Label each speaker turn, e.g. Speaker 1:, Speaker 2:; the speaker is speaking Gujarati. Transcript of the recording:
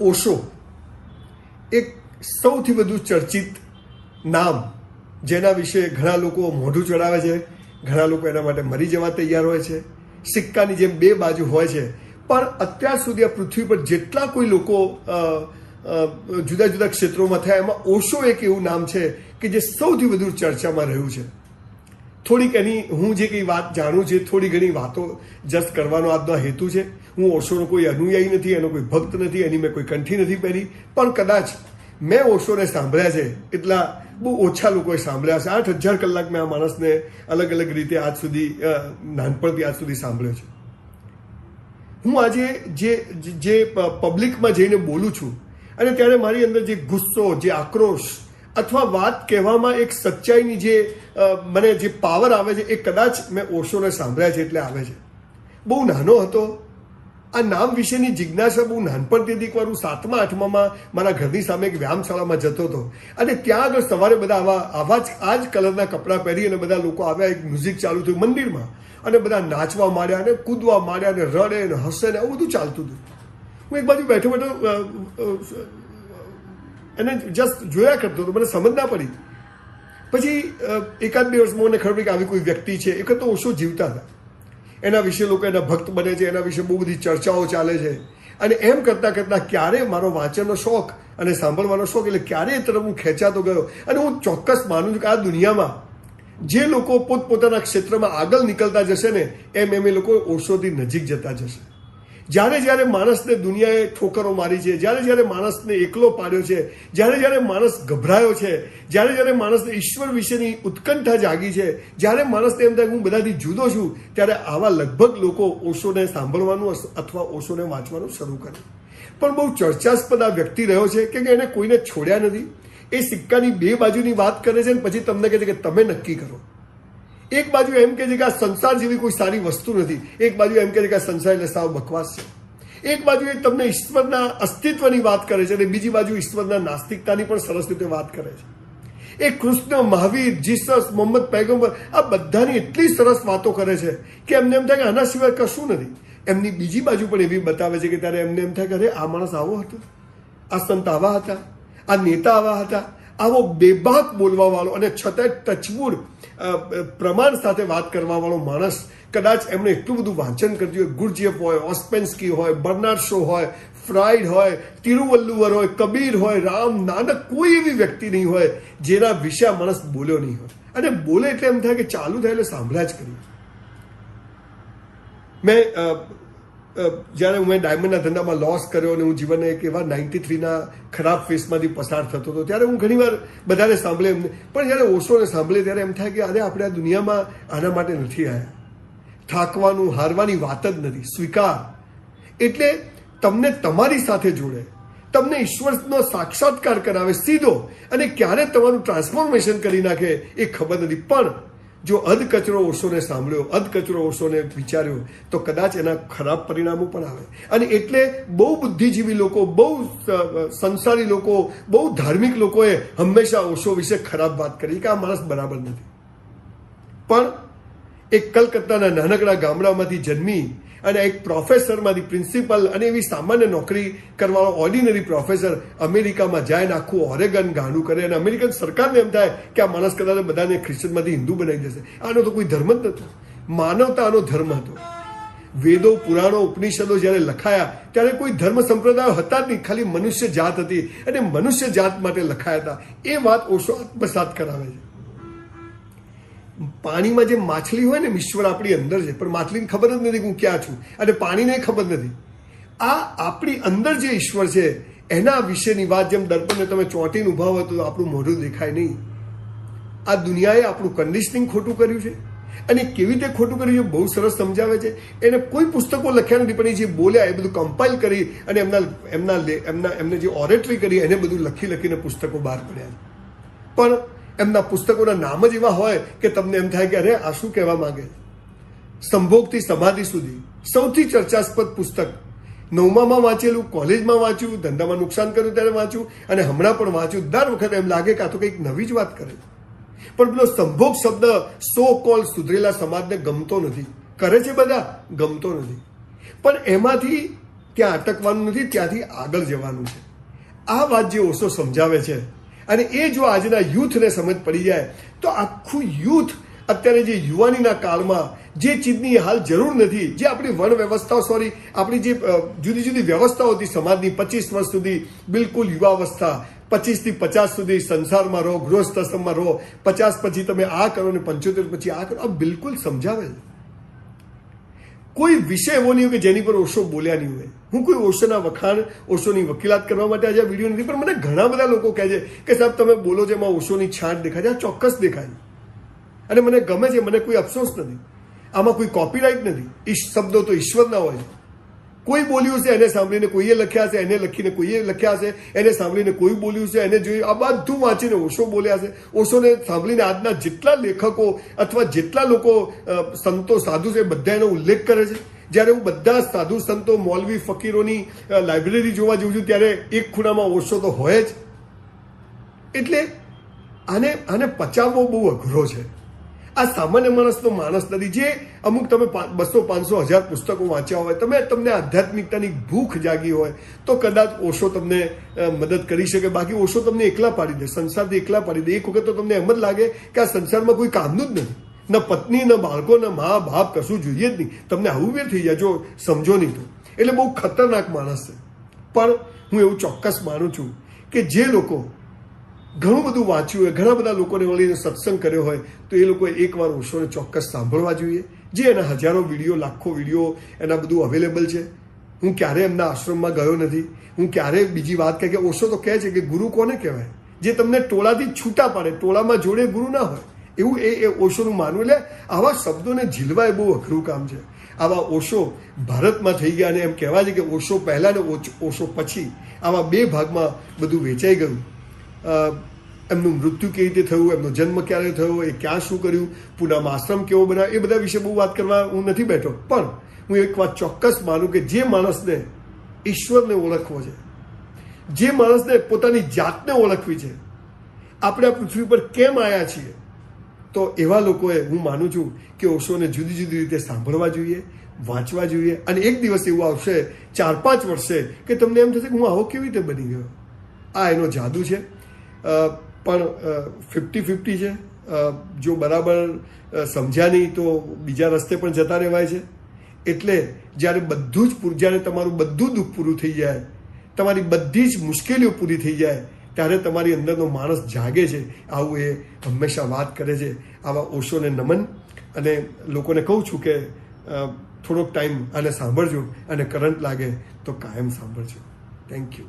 Speaker 1: ઓશો, એક સૌથી વધુ ચર્ચિત નામ જેના વિશે ઘણા લોકો મોઢું ચડાવે છે, ઘણા લોકો એના માટે મરી જવા તૈયાર હોય છે, સિક્કાની જેમ બે બાજુ હોય છે. પણ અત્યાર સુધી આ પૃથ્વી પર જેટલા કોઈ લોકો જુદા જુદા ક્ષેત્રોમાં થયા, એમાં ઓશો એક એવું નામ છે કે જે સૌથી વધુ ચર્ચામાં રહ્યું છે. થોડીક એની હું જે કંઈ વાત જાણું છે, થોડી ઘણી વાતો જસ્ટ કરવાનો આજનો હેતુ છે. હું ઓશોનો કોઈ અનુયાયી નથી, એનો કોઈ ભક્ત નથી, એની મેં કોઈ કંઠી નથી પહેરી. પણ કદાચ મેં ઓશોને સાંભળ્યા છે, એટલા બહુ ઓછા લોકોએ સાંભળ્યા છે. આઠ હજાર કલાક મેં આ માણસને અલગ અલગ રીતે આજ સુધી નાનપણથી આજ સુધી સાંભળ્યો છે. હું આજે જે જે પબ્લિકમાં જઈને બોલું છું, અને ત્યારે મારી અંદર જે ગુસ્સો, જે આક્રોશ અથવા વાત કહેવામાં એક સચ્ચાઈની જે મને જે પાવર આવે છે, એ કદાચ મેં ઓશોને સાંભળ્યા છે એટલે આવે છે. બહુ નાનો હતો. આ નામ વિશેની જિજ્ઞાસા બહુ નાનપણથી એક વાર હું સાતમા, આઠમામાં મારા ઘરની સામે એક વ્યાયામશાળામાં જતો હતો. અને ત્યાં આગળ સવારે બધા આવા આવા જ, આ જ કલરના કપડાં પહેરી અને બધા લોકો આવ્યા, એક મ્યુઝિક ચાલુ થયું મંદિરમાં. અને બધા નાચવા માંડ્યા અને કૂદવા માંડ્યા અને રડે ને હસે ને આવું બધું ચાલતું હતું. હું એક બાજુ બેઠો બેઠો એને જસ્ટ જોયા કરતો હતો, મને સમજ ના પડી. પછી એકાદ બે વર્ષમાં મને ખબર કે આવી કોઈ વ્યક્તિ છે. એ તો ઓછો જીવતા હતા. એના વિશે લોકો, એના ભક્ત બને છે, એના વિશે બહુ બધી ચર્ચાઓ ચાલે છે. અને એમ કરતાં કરતાં ક્યારે મારો વાંચનનો શોખ અને સાંભળવાનો શોખ એટલે ક્યારે એ તરફ હું ખેંચાતો ગયો. અને હું ચોક્કસ માનું છું કે આ દુનિયામાં જે લોકો પોતપોતાના ક્ષેત્રમાં આગળ નીકળતા જશે ને, એમ એમ એ લોકો ઓછોથી નજીક જતા જશે. જ્યારે જ્યારે માણસને દુનિયાએ ઠોકરો મારી છે, જ્યારે જ્યારે માણસને એકલો પાડ્યો છે, જ્યારે જ્યારે માણસ ગભરાયો છે, જ્યારે જ્યારે માણસને ઈશ્વર વિશેની ઉત્કંઠા જાગી છે, જ્યારે માણસને એમ થાય હું બધાથી જુદો છું, ત્યારે આવા લગભગ લોકો ઓશોને સાંભળવાનું અથવા ઓશોને વાંચવાનું શરૂ કરે. પણ બહુ ચર્ચાસ્પદ આ વ્યક્તિ રહ્યો છે કે એને કોઈને છોડ્યા નથી. એ સિક્કાની બે બાજુની વાત કરે છે અને પછી તમને કહે છે કે તમે નક્કી કરો. એક બાજુ એમ કહે છે કે આ સંસાર જેવી કોઈ સારી વસ્તુ નથી, એક બાજુ એમ કે છે કે આ સંસાર એટલે સાવ બકવાસ છે. એક બાજુ એ તમને ઈશ્વરના અસ્તિત્વની વાત કરે છે અને બીજી બાજુ ઈશ્વરના નાસ્તિકતાની પણ સરસ રીતે વાત કરે છે. એ કૃષ્ણ, મહાવીર, જીસસ, મોહમ્મદ પૈગંબર આ બધાની એટલી સરસ વાતો કરે છે કે એમને એમ થાય કે આના સિવાય કશું નથી. એમની બીજી બાજુ પણ એવી બતાવે છે કે ત્યારે એમને એમ થાય કે અરે આ માણસ આવો હતો. આ સંત આવા હતા. આ નેતા આવા હતા. આવો બેબાક બોલવા વાળો અને છતાંય ટચવુડ પ્રમાણ સાથે વાત કરવા વાળો માણસ કદાચ એમણે એટલું બધું વાંચન કર્યું હોય ગુરજીએફ હોય, ઓસ્પેન્સ્કી હોય, બર્નાર્ડ શો હોય, ફ્રાઇડ હોય, તિરુવલ્લુવર હોય, કબીર હોય, રામ નાનક કોઈ એવી વ્યક્તિ નહીં હોય જેના વિશે આ માણસ બોલ્યો નહીં હોય. અને બોલે એટલે એમ થાય કે ચાલુ થાય એટલે સાંભળ્યા જ કરી. મેં જ્યારે મેં ડાયમંડના ધંધામાં લોસ કર્યો અને હું જીવનને એક એવા નાઇન્ટી થ્રીના ખરાબ ફેસમાંથી પસાર થતો હતો, ત્યારે હું ઘણીવાર બધાને સાંભળે એમને. પણ જ્યારે ઓશોને સાંભળે ત્યારે એમ થાય કે અરે, આપણે આ દુનિયામાં આના માટે નથી આવ્યા થાકવાનું, હારવાની વાત જ નથી. સ્વીકાર. એટલે તમને તમારી સાથે જોડે, તમને ઈશ્વરનો સાક્ષાત્કાર કરાવે સીધો અને ક્યારે તમારું ટ્રાન્સફોર્મેશન કરી નાખે એ ખબર નથી. પણ જો અધ કચરો ઓશોને સાંભળ્યો, અધ કચરો ઓશોને વિચાર્યો, તો કદાચ એના ખરાબ પરિણામો પણ આવે. અને એટલે બહુ બુદ્ધિજીવી લોકો, બહુ સંસારી લોકો, બહુ ધાર્મિક લોકોએ હંમેશા ઓશો વિશે ખરાબ વાત કરી, કે આ માણસ બરાબર નથી. પણ એક કલકત્તાના નાનકડા ગામડામાંથી જન્મી અને એક પ્રોફેસરમાંથી પ્રિન્સિપલ અને એવી સામાન્ય નોકરી કરવાળો ઓર્ડિનરી પ્રોફેસર અમેરિકામાં જાય ને આખું ઓરેગન ગાંડું કરે અને અમેરિકન સરકારને એમ થાય કે આ માણસ કદાચ બધાને ખ્રિશ્ચનમાંથી હિન્દુ બનાવી દેશે. આનો તો કોઈ ધર્મ જ નહોતો માનવતાનો ધર્મ હતો. વેદો, પુરાણો, ઉપનિષદો જ્યારે લખાયા, ત્યારે કોઈ ધર્મ સંપ્રદાયો હતા જ નહીં. ખાલી મનુષ્ય જાત હતી અને મનુષ્ય જાત માટે લખાયા હતા. એ વાત ઓશો આત્મસાત કરાવે છે. પાણીમાં જે માછલી હોય ને ઈશ્વર આપણી અંદર છે, પણ માછલીને ખબર જ નથી હું ક્યાં છું. અને પાણીને ખબર નથી. આ આપણી અંદર જે ઈશ્વર છે, એના વિશેની વાત જેમ દર્પણને તમે ચોંટીને ઊભા હોય તો આપણું મોઢું દેખાય નહીં. આ દુનિયાએ આપણું કન્ડિશનિંગ ખોટું કર્યું છે. અને કેવી રીતે ખોટું કર્યું છે, બહુ સરસ સમજાવે છે. એને કોઈ પુસ્તકો લખ્યા નથી, પણ એ જે બોલ્યા, એ બધું કમ્પાઇલ કરી અને એમના એમના એમના, એમને જે ઓરેટરી કરી, એને બધું લખી લખીને પુસ્તકો બહાર પડ્યા પણ એમના પુસ્તકોના નામ જ એવા હોય કે તમને એમ થાય કે અરે, આ શું કહેવા માંગે? સંભોગથી સમાધિ સુધી સૌથી ચર્ચાસ્પદ પુસ્તક. નવમામાં વાંચેલું, કોલેજમાં વાંચ્યું, ધંધામાં નુકસાન કર્યું ત્યારે વાંચ્યું, અને હમણાં પણ વાંચ્યું. દર વખતે એમ લાગે કે આ તો કંઈક નવી જ વાત કરે. પણ પેલો સંભોગ શબ્દ સો કોલ સુધરેલા સમાજને ગમતો નથી. કરે છે બધા, ગમતો નથી. પણ એમાંથી ત્યાં અટકવાનું નથી, ત્યાંથી આગળ જવાનું છે. આ વાત જે ઓશો સમજાવે છે અને એ જો આજના યુથને સમજ પડી જાય, તો આખું યુથ અત્યારે જે યુવાનીના કાળમાં જે ચીજની હાલ જરૂર નથી, જે આપણી વન વ્યવસ્થાઓ સોરી આપણી જે જુદી જુદી વ્યવસ્થાઓ હતી સમાજની પચીસ વર્ષ સુધી બિલકુલ યુવાવસ્થા, પચીસથી પચાસ સુધી સંસારમાં રહો, ગૃહસ્થ આશ્રમમાં રહો, પચાસ પછી તમે આ કરો ને પંચોતેર પછી આ કરો, આ બિલકુલ સમજાવે છે. કોઈ વિષય એવો નહીં હોય કે જેની પર ઓશો બોલ્યા નહીં હોય. હું કોઈ ઓશોના વખાણ, ઓશોની વકીલાત કરવા માટે આજે વીડિયો નથી, પણ મને ઘણા બધા લોકો કહે છે કે સાહેબ, તમે બોલો છો એમાં ઓશોની છાંટ દેખાય છે, આ ચોક્કસ દેખાય અને મને ગમે છે, મને કોઈ અફસોસ નથી. આમાં કોઈ કોપીરાઇટ નથી. શબ્દો તો ઈશ્વરના હોય છે. કોઈ બોલ્યું છે એને સાંભળીને કોઈએ લખ્યા છે એને લખીને કોઈએ લખ્યા છે એને સાંભળીને કોઈ બોલ્યું છે એને જોયું આ બધું વાંચીને ઓશો બોલ્યા છે ઓશોને સાંભળીને આજના જેટલા લેખકો અથવા જેટલા લોકો સંતો સાધુ છે બધા એનો ઉલ્લેખ કરે છે જ્યારે હું બધા સાધુ સંતો મૌલવી ફકીરોની લાઇબ્રેરી જોવા જઉં છું ત્યારે એક ખૂણામાં ઓશો તો હોય જ એટલે આને આને પચાવવો બહુ અઘરો છે આ સામાન્ય માણસનો માણસ નથી. જે અમુક તમે બસો પાંચસો હજાર પુસ્તકો વાંચ્યા હોય, તમે તમને આધ્યાત્મિકતાની ભૂખ જાગી હોય, તો કદાચ ઓશો તમને મદદ કરી શકે. બાકી ઓશો તમને એકલા પાડી દે, સંસારથી એકલા પાડી દે. એક વખત તો તમને એમ જ લાગે કે આ સંસારમાં કોઈ કામનું જ નથી. ન પત્ની, ન બાળકો, ન મા, બાપ કશું જોઈએ જ નહીં. તમને આવું વેર થઈ જાય જો સમજો નહીં તો. એટલે બહુ ખતરનાક માણસ છે. પણ હું એવું ચોક્કસ માનું છું કે જે લોકો ઘણું બધું વાંચ્યું હોય, ઘણા બધા લોકોને વળીને સત્સંગ કર્યો હોય, તો એ લોકોએ એકવાર ઓશોને ચોક્કસ સાંભળવા જોઈએ. જે એના હજારો વીડિયો, લાખો વીડિયો એના બધું અવેલેબલ છે. હું ક્યારેય એમના આશ્રમમાં ગયો નથી. હું ક્યારેય બીજી વાત કહે કે ઓશો તો કહે છે કે ગુરુ કોને કહેવાય? જે તમને ટોળાથી છૂટા પાડે, ટોળામાં જોડે ગુરુ ના હોય. એવું એ એ ઓશોનું માનવું એટલે આવા શબ્દોને ઝીલવા એ બહુ અઘરું કામ છે. આવા ઓશો ભારતમાં થઈ ગયા અને એમ કહેવાય છે કે ઓશો પહેલાં ને ઓશો પછી આવા બે ભાગમાં બધું વેચાઈ ગયું. એમનું મૃત્યુ કેવી રીતે થયું, એમનો જન્મ ક્યારે થયો, એ ક્યાં શું કર્યું, પૂનામાં આશ્રમ કેવો બનાવ્યો એ બધા વિશે બહુ વાત કરવા હું નથી બેઠો. પણ હું એક વાત ચોક્કસ માનું કે જે માણસને ઈશ્વરને ઓળખવો છે, જે માણસને પોતાની જાતને ઓળખવી છે, આપણે આ પૃથ્વી પર કેમ આવ્યા છીએ, તો એવા લોકોએ હું માનું છું કે ઓશોને જુદી જુદી રીતે સાંભળવા જોઈએ, વાંચવા જોઈએ અને એક દિવસ એવું આવશે, ચાર પાંચ વર્ષે, કે તમને એમ થશે કે હું આવો કેવી રીતે બની ગયો? આ એનો જાદુ છે. પણ ફિફ્ટી ફિફ્ટી છે. જો બરાબર સમજ્યા નહીં તો બીજા રસ્તે પણ જતા રહેવાય છે. એટલે જ્યારે બધું જ જ્યારે તમારું બધું દુઃખ પૂરું થઈ જાય, તમારી બધી જ મુશ્કેલીઓ પૂરી થઈ જાય, ત્યારે તમારી અંદરનો માણસ જાગે છે. આવું એ હંમેશા વાત કરે છે. આવા ઓશોને નમન. અને લોકોને કહું છું કે થોડોક ટાઈમ આને સાંભળજો. અને કરંટ લાગે તો કાયમ સાંભળજો. Thank you